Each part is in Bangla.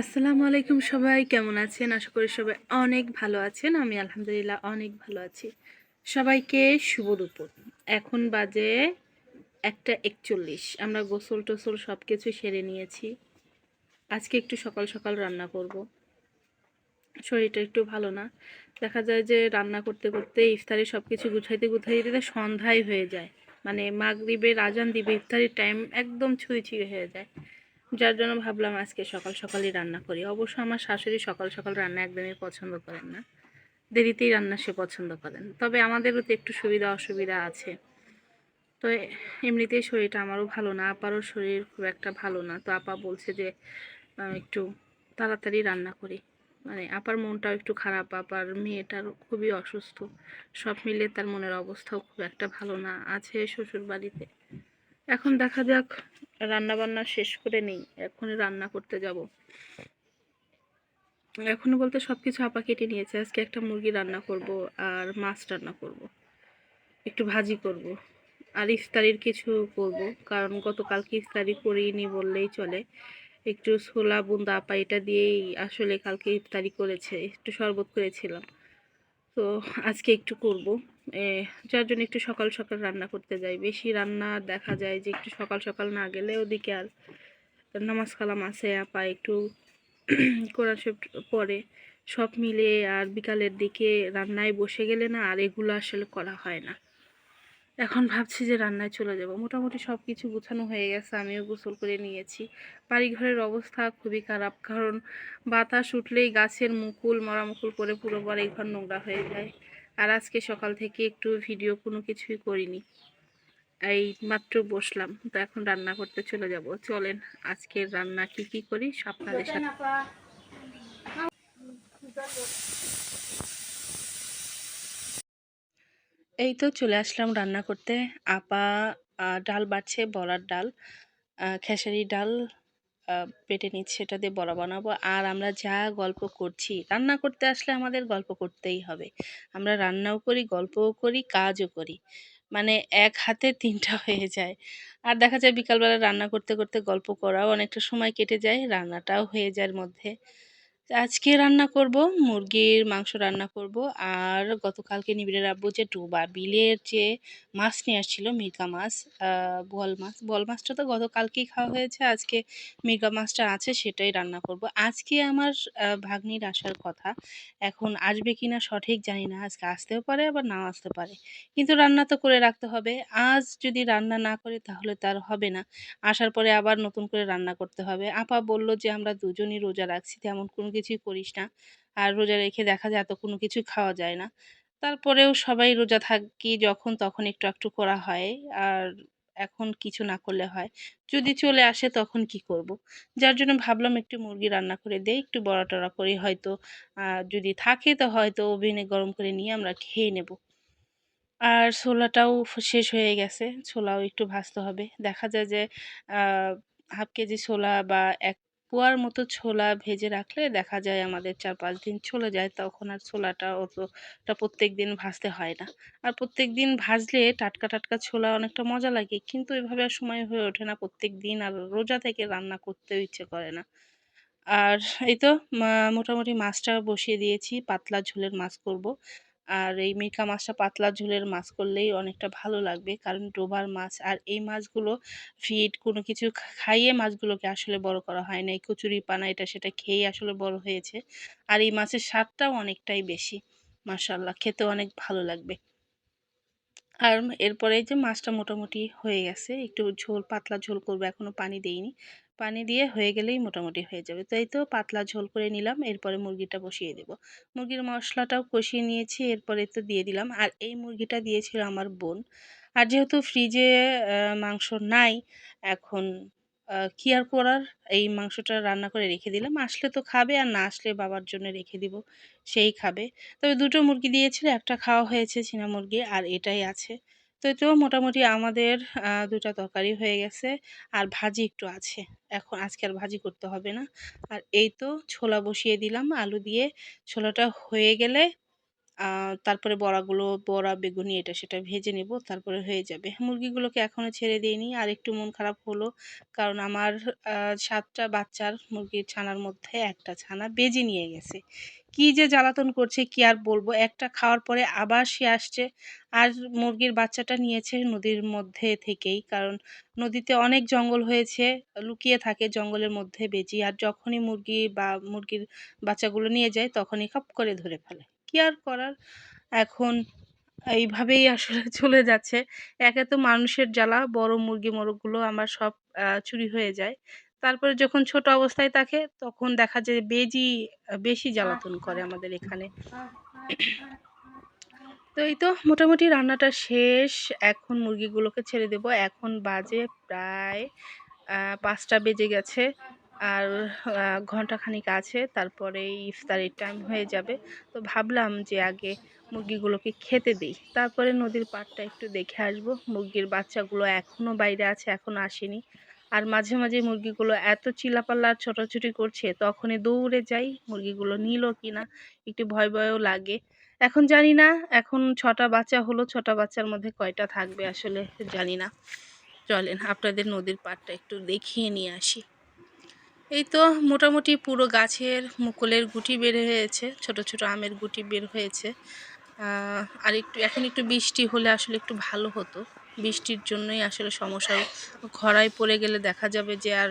আসসালামু আলাইকুম সবাই, কেমন আছেন? আশা করি সবাই অনেক ভালো আছেন। আমি আলহামদুলিল্লাহ অনেক ভালো আছি। সবাইকে শুভ দুপুর। এখন বাজে একটা একচল্লিশ। আমরা গোসল টোসল সব কিছু সেরে নিয়েছি। আজকে একটু সকাল সকাল রান্না করব। শরীরটা একটু ভালো না। দেখা যায় যে রান্না করতে করতে ইফতারি সব কিছু গুছাইতে গুছাইতে সন্ধ্যায় হয়ে যায়। মানে মাগরিবের আজান দিবে, ইফতারির টাইম একদম ছুঁই ছুঁই হয়ে যায়। যার জন্য ভাবলাম আজকে সকাল সকালই রান্না করি। অবশ্য আমার শাশুড়ি সকাল সকাল রান্না একদমই পছন্দ করেন না। দেরিতেই রান্না সে পছন্দ করেন। তবে আমাদেরও তো একটু সুবিধা অসুবিধা আছে। তো এমনিতেই শরীরটা আমারও ভালো না, আপারও শরীর খুব একটা ভালো না। তো আপা বলছে যে একটু তাড়াতাড়ি রান্না করি। মানে আপার মনটাও একটু খারাপ, আপার মেয়েটার খুবই অসুস্থ। সব মিলে তার মনের অবস্থাও খুব একটা ভালো না। আছে শ্বশুর বাড়িতে এখন দেখা যাক রান্না বান্না শেষ করে নেই, এখনই রান্না করতে যাব। এখনও বলতে সব কিছু আপা কেটে নিয়েছে, আজকে একটা মুরগি রান্না করব আর মাছ রান্না করব, একটু ভাজি করব, আর ইফতারির কিছু করব, কারণ গতকালকে ইফতারি করিনি বললেই চলে, একটু ছোলা, বুন্দা আপা এটা দিয়েই আসলে কালকে ইফতারি করেছে, একটু শরবত করেছিলাম, তো আজকে একটু করব। যার জন্য একটু সকাল সকাল রান্না করতে যাই। বেশি রান্না দেখা যায় যে একটু সকাল সকাল না গেলে ওদিকে আর নামাজ কালাম আছে আপা একটু কোরআন পরে সব মিলে আর বিকালের দিকে রান্নায় বসে গেলে না আর এগুলো আসলে করা হয় না। এখন ভাবছি যে রান্নায় চলে যাব। মোটামুটি সব কিছু গুছানো হয়ে গেছে, আমিও গোসল করে নিয়েছি। বাড়িঘরের অবস্থা খুবই খারাপ, কারণ বাতাস উঠলেই গাছের মুকুল, মরা মুকুল করে পুরো বাড়িঘর নোংরা হয়ে যায়। আর আজকে সকাল থেকে একটু ভিডিও কোনো কিছুই করিনি। এই মাত্র বসলাম তো এখন রান্না করতে চলে যাব। চলেন আজকের রান্না কি কি করি আপনাদের সাথে। এই তো চলে আসলাম রান্না করতে। আপা ডাল বাড়ছে বড়ার ডাল খেসারি ডাল পেটে নিচ্ছে সেটা দিয়ে বড়া বানাবো। আর আমরা যা গল্প করছি, রান্না করতে আসলে আমাদের গল্প করতেই হবে। আমরা রান্নাও করি, গল্পও করি, কাজও করি। মানে এক হাতে তিনটা হয়ে যায়। আর দেখা যায় বিকালবেলা রান্না করতে করতে গল্প করাও অনেকটা সময় কেটে যায়, রান্নাটাও হয়ে যায় মধ্যে। আজকে রান্না করব, মুরগির মাংস রান্না করব। আর গতকালকে নিবিড়ের আব্বু যে ডোবা, বিলের যে মাছ নিয়ে আসছিল, মির্গা মাছ বল মাছ বল মাছটা তো গতকালকেই খাওয়া হয়েছে, আজকে মির্গা মাছটা আছে, সেটাই রান্না করব। আজকে আমার ভাগ্নির আসার কথা, এখন আসবে কি না সঠিক জানি না, আজকে আসতেও পারে, আবার নাও আসতে পারে। কিন্তু রান্না তো করে রাখতে হবে, আজ যদি রান্না না করে তাহলে তার হবে না, আসার পরে আবার নতুন করে রান্না করতে হবে। আপা বলল যে আমরা দুজনই রোজা রাখছি, তেমন কোনো কিছুই করিস না। আর রোজা রেখে দেখা যায় এত কোনো কিছু খাওয়া যায় না। তারপরেও সবাই রোজা থাকি যখন তখন একটু একটু করা হয়। আর এখন কিছু না করলে হয়। যদি চলে আসে তখন কি করব। যার জন্য ভাবলাম একটু মুরগি রান্না করে দেই, একটু বড়া টড়া করে হয়তো। যদি থাকে তো হয়তো ওভেনে গরম করে নিয়ে আমরা খেয়ে নেব। আর ছোলাটাও শেষ হয়ে গেছে। ছোলাও একটু ভাজতে হবে। দেখা যায় যে হাফ কেজি ছোলা বা এক পোয়ার মতো ছোলা ভেজে রাখলে দেখা যায় আমাদের চার পাঁচ দিন চলে যায়, তখন আর ছোলাটা অতটা প্রত্যেক দিন ভাজতে হয় না। আর প্রত্যেক দিন ভাজলে টাটকা টাটকা ছোলা অনেকটা মজা লাগে, কিন্তু এভাবে আর সময় হয়ে ওঠে না প্রত্যেক দিন আর রোজা থেকে রান্না করতেও ইচ্ছে করে না। আর এই তো মোটামুটি মাছটা বসিয়ে দিয়েছি, পাতলা ঝোলের মাছ করব। আর এই মিরকা মাছটা পাতলা ঝোলের মাছ করলেই অনেকটা ভালো লাগবে। কারণ ডোবার মাছ আর এই মাছগুলো ফিড কোনো কিছু খাইয়ে মাছগুলোকে আসলে বড় করা হয় না। এই কচুরি পানা এটা সেটা খেয়েই আসলে বড় হয়েছে। আর এই মাছের স্বাদটাও অনেকটাই বেশি। মার্শাল্লাহ খেতে অনেক ভালো লাগবে। আর এরপরে যে মাছটা মোটামুটি হয়ে গেছে, একটু ঝোল, পাতলা ঝোল করব এখনও পানি দেইনি। পানি দিয়ে হয়ে গেলেই মোটামুটি হয়ে যাবে। তো এই তো পাতলা ঝোল করে নিলাম, এরপরে মুরগিটা বসিয়ে দেব। মুরগির মশলাটাও কষিয়ে নিয়েছি, এরপরে তো দিয়ে দিলাম। আর এই মুরগিটা দিয়েছিল আমার বোন। আর যেহেতু ফ্রিজে মাংস নাই, এখন কি আর করার? এই মাংসটা রান্না করে রেখে দিলাম। আসলে তো খাবে আর না আসলে বাবার জন্য রেখে দিব, সেই খাবে। তবে দুটো মুরগি দিয়েছিল, একটা খাওয়া হয়েছে চীনা মুরগি, আর এটাই আছে। তো তো মোটামুটি আমাদের দুটা তরকারি হয়ে গেছে। আর ভাজি একটু আছে। এখন আজকে আর ভাজি করতে হবে না। আর এই তো ছোলা বসিয়ে দিলাম, আলু দিয়ে। ছোলাটা হয়ে গেলে তারপরে বড়াগুলো, বড়া, বেগুনি এটা সেটা ভেজে নেব, তারপরে হয়ে যাবে। মুরগিগুলোকে এখনও ছেড়ে দিইনি, আর একটু মন খারাপ হলো কারণ আমার সাতটা বাচ্চার মুরগির ছানার মধ্যে একটা ছানা বেজে নিয়ে গেছে। কি যে জ্বালাতন করছে, কি আর বলব? একটা খাওয়ার পরে আবার সে আসছে, আর মুরগির বাচ্চাটা নিয়েছে নদীর মধ্যে থেকেই কারণ নদীতে অনেক জঙ্গল হয়েছে, লুকিয়ে থাকে জঙ্গলের মধ্যে বেজি, আর যখনই মুরগি বা মুরগির বাচ্চাগুলো নিয়ে যায় তখনই খপ করে ধরে ফেলে। কি আর করার? এখন এইভাবেই আসলে চলে যাচ্ছে। একে তো মানুষের জ্বালা, বড় মুরগি মোরগগুলো আমার সব চুরি হয়ে যায়। তারপরে যখন ছোট অবস্থায় থাকে, তখন দেখা যায় বেজি, বেশি জ্বালাতন করে আমাদের এখানে। তো এই তো মোটামুটি রান্নাটা শেষ। এখন মুরগিগুলোকে ছেড়ে দেব। এখন বাজে প্রায় পাঁচটা বেজে গেছে। আর ঘন্টাখানিক আছে তারপরে ইফতারের টাইম হয়ে যাবে। তো ভাবলাম যে আগে মুরগিগুলোকে খেতে দিই। তারপরে নদীর পাড়টা একটু দেখে আসব। মুরগির বাচ্চাগুলো এখনও বাইরে আছে এখনও আসেনি। আর মাঝে মাঝে মুরগিগুলো এত চিল্লাপাল্লা ছোটাছুটি করছে, তখনই দৌড়ে যাই, মুরগিগুলো নিল কিনা একটু ভয় ভয়ও লাগে। এখন জানি না, এখন ছটা বাচ্চা হলো, ছটা বাচ্চার মধ্যে কয়টা থাকবে আসলে জানি না। চলেন, আপনাদের নদীর পাড়টা একটু দেখিয়ে নিয়ে আসি। এই তো মোটামুটি পুরো গাছের মুকুলের গুটি বের হয়েছে, ছোট ছোট আমের গুটি বের হয়েছে। আর একটু, এখন একটু বৃষ্টি হলে আসলে একটু ভালো হতো। বৃষ্টির জন্যই আসলে সমস্যা। খরায় পড়ে গেলে দেখা যাবে যে আর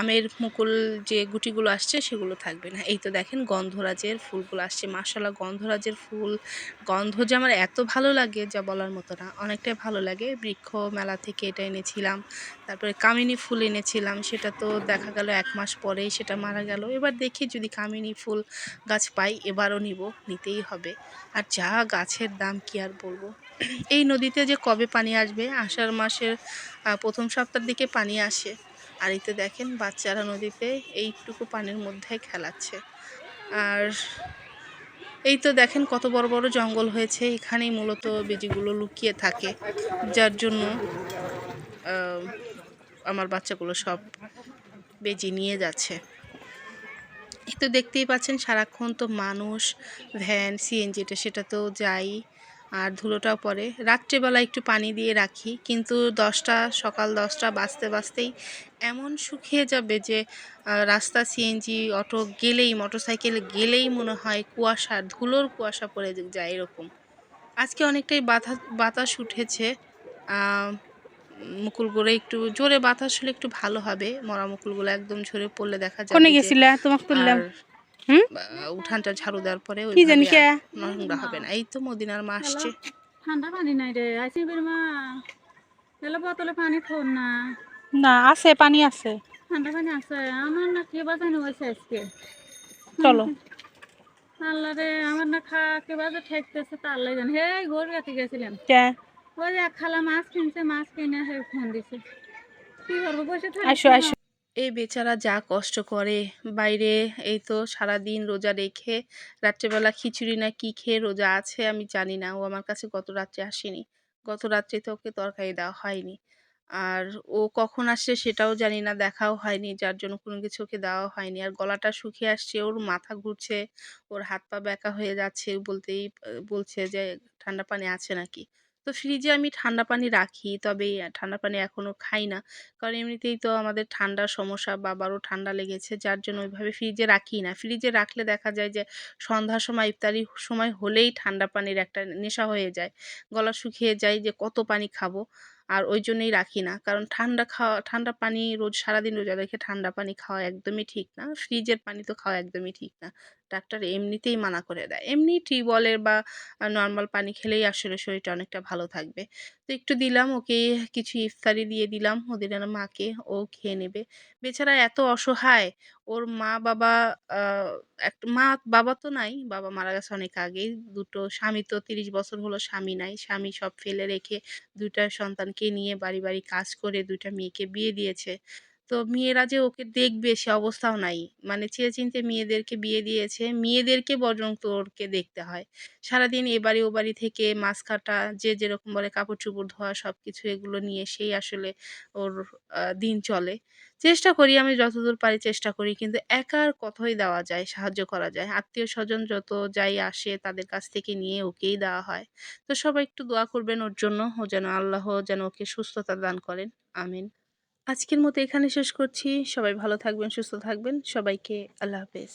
আমের মুকুল যে গুটিগুলো আসছে সেগুলো থাকবে না। এই তো দেখেন গন্ধরাজের ফুলগুলো আসছে। মাসালা গন্ধরাজের ফুল। গন্ধ যে আমার এত ভালো লাগে যা বলার মতো না। অনেকটাই ভালো লাগে। বৃক্ষ মেলা থেকে এটা এনেছিলাম। তারপরে কামিনী ফুল এনেছিলাম। সেটা তো দেখা গেল এক মাস পরেই সেটা মারা গেল। এবার দেখি যদি কামিনী ফুল গাছ পাই, এবারও নিব, নিতেই হবে। আর যা গাছের দাম কি আর বলব? এই নদীতে যে কবে পানি আসবে? আষাঢ় মাসের প্রথম সপ্তাহের দিকে পানি আসে। আর এতে দেখেন, বাচ্চারা নদীতে এইটুকু পানির মধ্যে খেলাচ্ছে। আর এই তো দেখেন কত বড় বড় জঙ্গল হয়েছে। এখানেই মূলত বেজিগুলো লুকিয়ে থাকে। যার জন্য আমার বাচ্চাগুলো সব বেজি নিয়ে যাচ্ছে। এই তো দেখতেই পাচ্ছেন, সারাক্ষণ তো মানুষ, ভ্যান, সিএনজি, এটা সেটা তো যাই। আর ধুলোটাও পড়ে রাত্রেবেলা একটু পানি দিয়ে রাখি কিন্তু দশটা সকাল দশটা বাজতে বাজতেই এমন শুকিয়ে যাবে যে রাস্তা সিএনজি অটো গেলেই মোটরসাইকেল গেলেই মনে হয় কুয়াশা ধুলোর কুয়াশা পড়ে যায় এরকম। আজকে অনেকটাই বাতাস বাতাস উঠেছে। মুকুলগুলো একটু জোরে বাতাস হলে একটু ভালো হবে। মরা মুকুলগুলো একদম ঝরে পড়লে দেখা যাবে কোনে গেছিলা? তোমাকে তুললাম উঠানটা ঝাড়ু দেওয়ার পরে কি জানি কে? নোংরা হবে না। এই তো মদিনার মা আসছে। ঠান্ডা পানি নাই রে আইসি বের মা। এলো বোতলে পানি থন না। না আছে পানি আছে। ঠান্ডা পানি আছে আমার না কি বাজানো হয়েছে আজকে। চলো। আল্লাহ রে আমার না খা কি বাজে ঠেকতেছে তা আল্লাহ জানে হে ঘর রাতে গেছিলাম কে? ওই এক খালা মাছ কিনছে মাছ কিনে হে ফোন দিছে। কি করব বসে থাকি আসো আসো এই বেচারা যা কষ্ট করে। বাইরে এই তো সারা দিন রোজা রেখে রাত্রেবেলা খিচুড়ি না কি খেয়ে রোজা আছে আমি জানি না। ও আমার কাছে গত রাত্রে আসেনি। গত রাত্রে তো ওকে তরকারি দেওয়া হয়নি। আর ও কখন আসছে সেটাও জানি না, দেখাও হয়নি, যার জন্য কোনো কিছু ওকে দেওয়া হয়নি। আর গলাটা শুকিয়ে আসছে, ওর মাথা ঘুরছে, ওর হাত পা ব্যাকা হয়ে যাচ্ছে বলতেই, বলছে যে ঠান্ডা পানি আছে নাকি? তো ফ্রিজে আমি ঠান্ডা পানি রাখি। তবে ঠান্ডা পানি এখনও খাই না। কারণ এমনিতেই তো আমাদের ঠান্ডার সমস্যা, বাবারও ঠান্ডা লেগেছে। যার জন্য ওইভাবে ফ্রিজে রাখি না। ফ্রিজে রাখলে দেখা যায় যে, সন্ধ্যার সময়, ইফতারি সময় হলেই ঠান্ডা পানির একটা নেশা হয়ে যায়। গলা শুকিয়ে যায় যে, কত পানি খাব? আর ওই জন্যই রাখি না। কারণ ঠান্ডা খাওয়া, ঠান্ডা পানি রোজ সারাদিন রোজা রেখে ঠান্ডা পানি খাওয়া একদমই ঠিক না। ফ্রিজের পানি তো খাওয়া একদমই ঠিক না। ডাক্তার এমনিতেই মানা করে দেয়। এমনি টিউবওয়েলের বা নর্মাল পানি খেলেই আসলে শরীরটা অনেকটা ভালো থাকবে। তো একটু দিলাম, ওকে কিছু ইফতারি দিয়ে দিলাম, ওদের মাকে, ও খেয়ে নেবে। বেচারা এত অসহায়, ওর মা বাবা একটা মা বাবা তো নাই, বাবা মারা গেছে অনেক আগেই, দুটো স্বামী তো তিরিশ বছর হলো স্বামী নাই, স্বামী সব ফেলে রেখে দুইটা সন্তানকে নিয়ে বাড়ি বাড়ি কাজ করে দুইটা মেয়েকে বিয়ে দিয়েছে। তো মেয়েরা যে ওকে দেখবে সে অবস্থাও নাই। মানে চেয়ে চিনতে মেয়েদেরকে বিয়ে দিয়েছে। মেয়েদেরকে বরং তোরকে দেখতে হয়। সারাদিন এ বাড়ি ও বাড়ি থেকে মাছ কাটা, যে যেরকম বলে কাপড় চোপড় ধোয়া সব কিছু এগুলো নিয়ে সেই আসলে ওর দিন চলে। চেষ্টা করি আমি যতদূর পারি চেষ্টা করি, কিন্তু একার কথাই দেওয়া যায়, সাহায্য করা যায়। আত্মীয় স্বজন যত যাই আসে তাদের কাছ থেকে নিয়ে ওকেই দেওয়া হয়। তো সবাই একটু দোয়া করবেন ওর জন্য। ও যেন আল্লাহ যেন ওকে সুস্থতা দান করেন। আমিন। আজকের মতো এখানে শেষ করছি। সবাই ভালো থাকবেন সুস্থ থাকবেন। সবাইকে আল্লাহ হাফেজ।